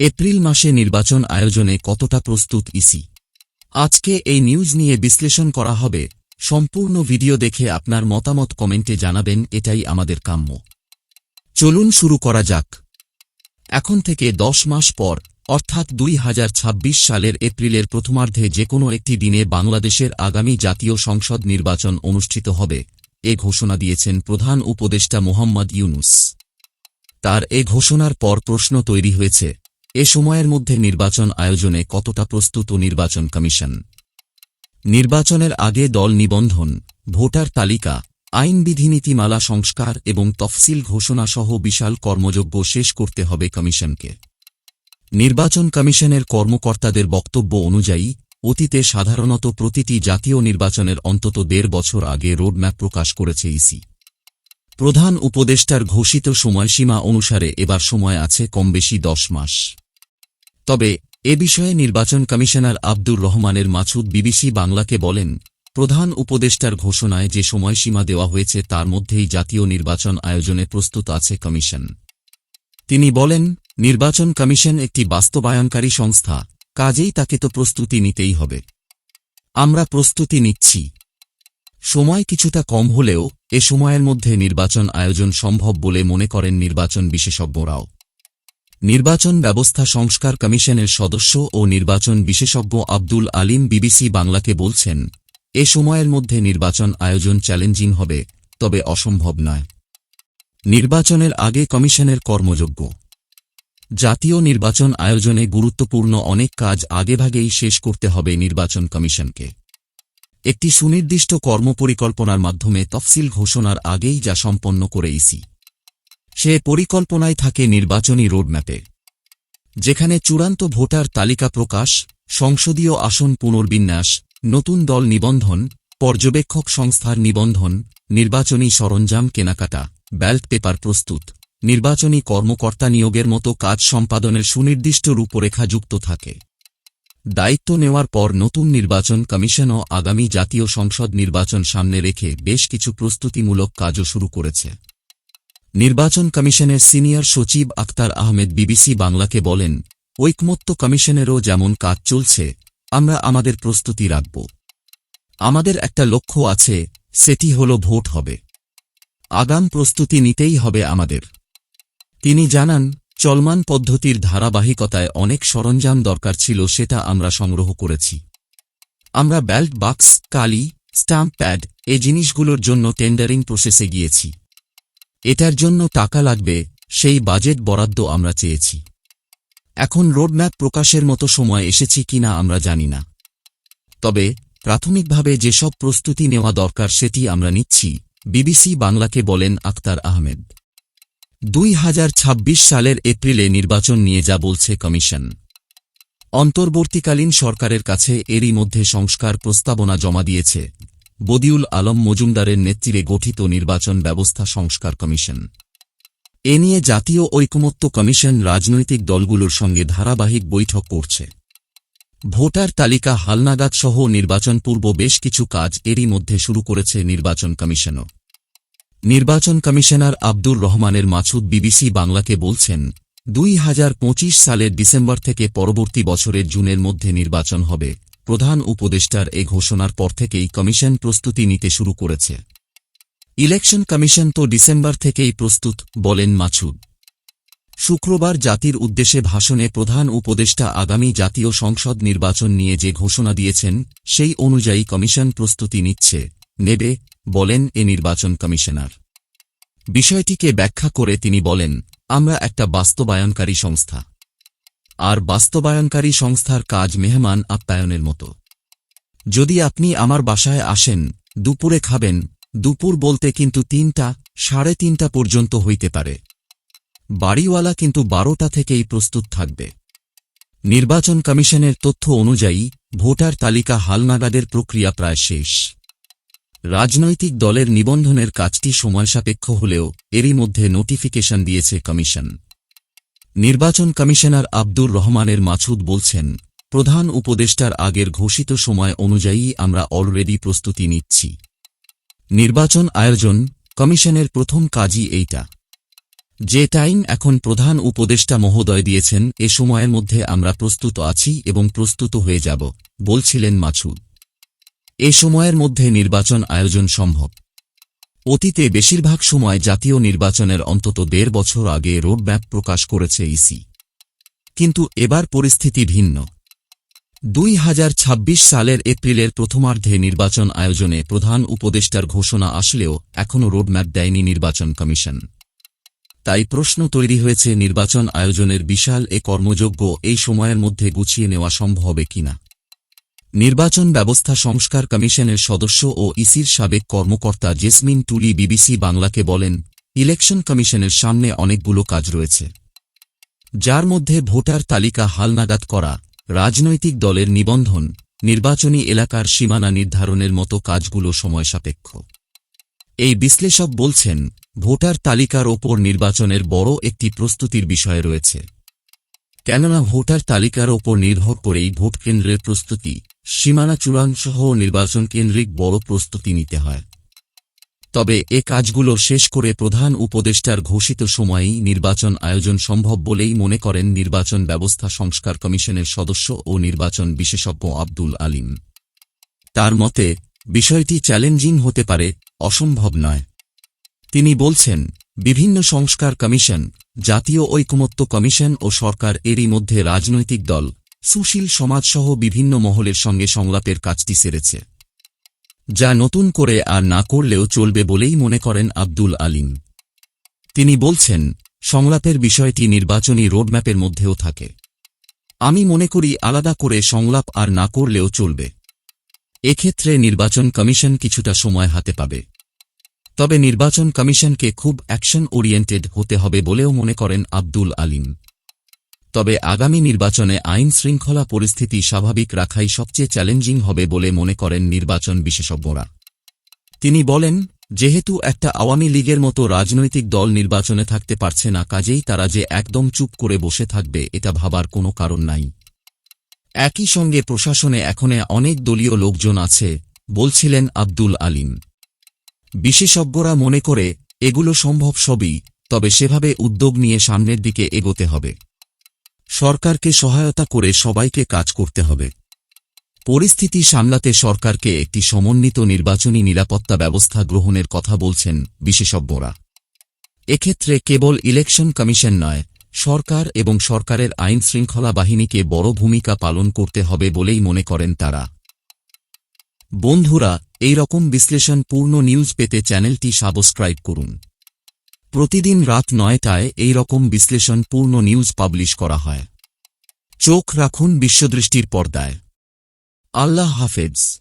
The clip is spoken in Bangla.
এপ্রিল মাসে নির্বাচন আয়োজনে কতটা প্রস্তুত ইসি? আজকে এই নিউজ নিয়ে বিশ্লেষণ করা হবে। সম্পূর্ণ ভিডিও দেখে আপনার মতামত কমেন্টে জানাবেন, এটাই আমাদের কাম্য। চলুন শুরু করা যাক। এখন থেকে দশ মাস পর, অর্থাৎ দুই হাজার ছাব্বিশ সালের এপ্রিলের প্রথমার্ধে যে কোনো একটি দিনে বাংলাদেশের আগামী জাতীয় সংসদ নির্বাচন অনুষ্ঠিত হবে, এ ঘোষণা দিয়েছেন প্রধান উপদেষ্টা মোহাম্মদ ইউনুস। তার এ ঘোষণার পর প্রশ্ন তৈরি হয়েছে এ সময়ের মধ্যে নির্বাচন আয়োজনে কতটা প্রস্তুত নির্বাচন কমিশন? নির্বাচনের আগে দল নিবন্ধন, ভোটার তালিকা, আইন বিধিনীতিমালা সংস্কার এবং তফসিল ঘোষণা সহ বিশাল কর্মযজ্ঞ শেষ করতে হবে কমিশনকে। নির্বাচন কমিশনের কর্মকর্তাদের বক্তব্য অনুযায়ী, অতীতে সাধারণত প্রতিটি জাতীয় নির্বাচনের অন্তত দেড় বছর আগে রোডম্যাপ প্রকাশ করেছে ইসি। প্রধান উপদেষ্টার ঘোষিত সময়সীমা অনুসারে এবার সময় আছে কমবেশি দশ মাস। তবে, এ বিষয়ে নির্বাচন কমিশনার আব্দুর রহমানের মাছুদ বিবিসি বাংলাকে বলেন, প্রধান উপদেষ্টার ঘোষণায় যে সময়সীমা দেওয়া হয়েছে তার মধ্যেই জাতীয় নির্বাচন আয়োজনে প্রস্তুত আছে কমিশন। তিনি বলেন, নির্বাচন কমিশন একটি বাস্তবায়নকারী সংস্থা, কাজেই তাকে তো প্রস্তুতি নিতেই হবে। আমরা প্রস্তুতি নিচ্ছি। সময় কিছুটা কম হলেও, এ সময়ের মধ্যে নির্বাচন আয়োজন সম্ভব বলে মনে করেন নির্বাচন বিশেষজ্ঞরাও। নির্বাচন ব্যবস্থা সংস্কার কমিশনের সদস্য ও নির্বাচন বিশেষজ্ঞ আব্দুল আলিম বিবিসি বাংলাকে বলছেন, এ সময়ের মধ্যে নির্বাচন আয়োজন চ্যালেঞ্জিং হবে, তবে অসম্ভব নয়। নির্বাচনের আগে কমিশনের কর্মযোগ্য। জাতীয় নির্বাচন আয়োজনে গুরুত্বপূর্ণ অনেক কাজ আগেভাগেই শেষ করতে হবে নির্বাচন কমিশনকে। একটি সুনির্দিষ্ট কর্মপরিকল্পনার মাধ্যমে তফসিল ঘোষণার আগেই যা সম্পন্ন করে ইসি। সে পরিকল্পনায় থাকে নির্বাচনী রোডম্যাপে, যেখানে চূড়ান্ত ভোটার তালিকা প্রকাশ, সংসদীয় আসন পুনর্বিন্যাস, নতুন দল নিবন্ধন, পর্যবেক্ষক সংস্থার নিবন্ধন, নির্বাচনী সরঞ্জাম কেনাকাটা, ব্যালট পেপার প্রস্তুত, নির্বাচনী কর্মকর্তা নিয়োগের মতো কাজ সম্পাদনের সুনির্দিষ্ট রূপরেখা যুক্ত থাকে। দায়িত্ব নেওয়ার পর নতুন নির্বাচন কমিশনও আগামী জাতীয় সংসদ নির্বাচন সামনে রেখে বেশ কিছু প্রস্তুতিমূলক কাজও শুরু করেছে। নির্বাচন কমিশনের সিনিয়র সচিব আক্তার আহমেদ বিবিসি বাংলাকে বলেন, ঐকমত্য কমিশনেরও যেমন কাজ চলছে, আমরা আমাদের প্রস্তুতি রাখব। আমাদের একটা লক্ষ্য আছে, সেটি হল ভোট হবে। আগাম প্রস্তুতি নিতেই হবে আমাদের। তিনি জানান, চলমান পদ্ধতির ধারাবাহিকতায় অনেক সরঞ্জাম দরকার ছিল, সেটা আমরা সংগ্রহ করেছি। আমরা ব্যাল্ট বাক্স, কালি, স্টাম্প প্যাড এ জিনিসগুলোর জন্য টেন্ডারিং প্রসেসে গিয়েছি। এটার জন্য টাকা লাগবে, সেই বাজেট বরাদ্দ আমরা চেয়েছি। এখন রোডম্যাপ প্রকাশের মতো সময় এসেছি কিনা আমরা জানি না। তবে, প্রাথমিকভাবে যেসব প্রস্তুতি নেওয়া দরকার সেটি আমরা নিচ্ছি, বিবিসি বাংলাকে বলেন আক্তার আহমেদ। দুই হাজার ছাব্বিশ সালের এপ্রিলে নির্বাচন নিয়ে যা বলছে কমিশন। অন্তর্বর্তীকালীন সরকারের কাছে এরই মধ্যে সংস্কার প্রস্তাবনা জমা দিয়েছে। বদিউল আলম মজুমদারের নেতৃত্বে গঠিত নির্বাচন ব্যবস্থা সংস্কার কমিশন। এ নিয়ে জাতীয় ঐকমত্য কমিশন রাজনৈতিক দলগুলোর সঙ্গে ধারাবাহিক বৈঠক করছে। ভোটার তালিকা হালনাগাদ সহ নির্বাচন পূর্ব বেশ কিছু কাজ এরই মধ্যে শুরু করেছে নির্বাচন কমিশনও। নির্বাচন কমিশনার আব্দুর রহমানের মাছুদ বিবিসি বাংলাকে বলছেন, দুই হাজার পঁচিশ সালের ডিসেম্বর থেকে পরবর্তী বছরের জুনের মধ্যে নির্বাচন হবে। প্রধান উপদেষ্টার এ ঘোষণার পর থেকেই কমিশন প্রস্তুতি নিতে শুরু করেছে। ইলেকশন কমিশন তো ডিসেম্বর থেকেই প্রস্তুত, বলেন মাছুদ। শুক্রবার জাতির উদ্দেশ্যে ভাষণে প্রধান উপদেষ্টা আগামী জাতীয় সংসদ নির্বাচন নিয়ে যে ঘোষণা দিয়েছেন, সেই অনুযায়ী কমিশন প্রস্তুতি নিচ্ছে, নেবে, বলেন এ নির্বাচন কমিশনার। বিষয়টিকে ব্যাখ্যা করে তিনি বলেন, আমরা একটা বাস্তবায়নকারী সংস্থা। আর বাস্তবায়নকারী সংস্থার কাজ মেহমান আপ্যায়নের মতো। যদি আপনি আমার বাসায় আসেন, দুপুরে খাবেন, দুপুর বলতে কিন্তু তিনটা, সাড়ে তিনটা পর্যন্ত হইতে পারে। বাড়িওয়ালা কিন্তু বারোটা থেকেই প্রস্তুত থাকবে। নির্বাচন কমিশনের তথ্য অনুযায়ী, ভোটার তালিকা হালনাগাদের প্রক্রিয়া প্রায় শেষ। রাজনৈতিক দলের নিবন্ধনের কাজটি সময়সাপেক্ষ হলেও এরই মধ্যে নোটিফিকেশন দিয়েছে কমিশন। নির্বাচন কমিশনার আব্দুর রহমানের মাছুদ বলছেন, প্রধান উপদেষ্টার আগের ঘোষিত সময় অনুযায়ী আমরা অলরেডি প্রস্তুতি নিচ্ছি। নির্বাচন আয়োজন কমিশনের প্রথম কাজই এইটা। যে টাইম এখন প্রধান উপদেষ্টা মহোদয় দিয়েছেন, এ সময়ের মধ্যে আমরা প্রস্তুত আছি এবং প্রস্তুত হয়ে যাব, বলছিলেন মাছুদ। এ সময়ের মধ্যে নির্বাচন আয়োজন সম্ভব। অতীতে বেশিরভাগ সময় জাতীয় নির্বাচনের অন্তত দেড় বছর আগে রোডম্যাপ প্রকাশ করেছে ইসি। কিন্তু এবার পরিস্থিতি ভিন্ন। দুই হাজার ছাব্বিশ সালের এপ্রিলের প্রথমার্ধে নির্বাচন আয়োজনে প্রধান উপদেষ্টার ঘোষণা আসলেও এখনও রোডম্যাপ দেয়নি নির্বাচন কমিশন। তাই প্রশ্ন তৈরি হয়েছে, নির্বাচন আয়োজনের বিশাল এ কর্মযোগ্য এই সময়ের মধ্যে গুছিয়ে নেওয়া সম্ভব হবে কিনা? নির্বাচন ব্যবস্থা সংস্কার কমিশনের সদস্য ও ইসির সাবেক কর্মকর্তা জেসমিন টুলি বিবিসি বাংলাকে বলেন, ইলেকশন কমিশনের সামনে অনেকগুলো কাজ রয়েছে। যার মধ্যে ভোটার তালিকা হালনাগাদ করা, রাজনৈতিক দলের নিবন্ধন, নির্বাচনী এলাকার সীমানা নির্ধারণের মতো কাজগুলো সময়সাপেক্ষ এই বিশ্লেষক বলছেন, ভোটার তালিকার ওপর নির্বাচনের বড় একটি প্রস্তুতির বিষয় রয়েছে। কেননা ভোটার তালিকার ওপর নির্ভর করেই ভোটকেন্দ্রের প্রস্তুতি সীমানা চূড়াংসহ নির্বাচন কেন্দ্রিক বড় প্রস্তুতি নিতে হয়। তবে এ কাজগুলো শেষ করে প্রধান উপদেষ্টার ঘোষিত সময়েই নির্বাচন আয়োজন সম্ভব বলেই মনে করেন নির্বাচন ব্যবস্থা সংস্কার কমিশনের সদস্য ও নির্বাচন বিশেষজ্ঞ আব্দুল আলিম। তার মতে, বিষয়টি চ্যালেঞ্জিং হতে পারে, অসম্ভব নয়। তিনি বলছেন, বিভিন্ন সংস্কার কমিশন, জাতীয় ঐকমত্য কমিশন ও সরকার এরই মধ্যে রাজনৈতিক দল সুশীল সমাজসহ বিভিন্ন মহলের সঙ্গে সংলাপের কাজটি সেরেছে, যা নতুন করে আর না করলেও চলবে বলেই মনে করেন আব্দুল আলিম। তিনি বলছেন, সংলাপের বিষয়টি নির্বাচনী রোডম্যাপের মধ্যেও থাকে। আমি মনে করি আলাদা করে সংলাপ আর না করলেও চলবে। এক্ষেত্রে নির্বাচন কমিশন কিছুটা সময় হাতে পাবে। তবে নির্বাচন কমিশনকে খুব অ্যাকশন ওরিয়েন্টেড হতে হবে বলেও মনে করেন আব্দুল আলিম। তবে আগামী নির্বাচনে আইন শৃঙ্খলা পরিস্থিতি স্বাভাবিক রাখাই সবচেয়ে চ্যালেঞ্জিং হবে বলে মনে করেন নির্বাচন বিশেষজ্ঞরা। তিনি বলেন, যেহেতু একটা আওয়ামী লীগের মতো রাজনৈতিক দল নির্বাচনে থাকতে পারছে না, কাজেই তারা যে একদম চুপ করে বসে থাকবে, এটা ভাবার কোনো কারণ নাই। একই সঙ্গে প্রশাসনে এখনে অনেক দলীয় লোকজন আছে, বলছিলেন আব্দুল আলিম। বিশেষজ্ঞরা মনে করে, এগুলো সম্ভব সবই, তবে সেভাবে উদ্যোগ নিয়ে সামনের দিকে এগোতে হবে। সরকারকে সহায়তা করে সবাইকে কাজ করতে হবে। পরিস্থিতি সামলাতে সরকারকে একটি সমন্বিত নির্বাচনী নিরাপত্তা ব্যবস্থা গ্রহণের কথা বলছেন বিশেষজ্ঞরা। এক্ষেত্রে কেবল ইলেকশন কমিশন নয়, সরকার এবং সরকারের আইন শৃঙ্খলা বাহিনীকে বড় ভূমিকা পালন করতে হবে বলেই মনে করেন তারা। বন্ধুরা, এই রকম বিশ্লেষণ পূর্ণ নিউজ পেতে চ্যানেলটি সাবস্ক্রাইব করুন। প্রতিদিন রাত নয়টায় এই রকম বিশ্লেষণ পূর্ণ নিউজ পাবলিশ করা হয়। চোখ রাখুন বিশ্বদৃষ্টির পর্দায়। আল্লাহ হাফেজ।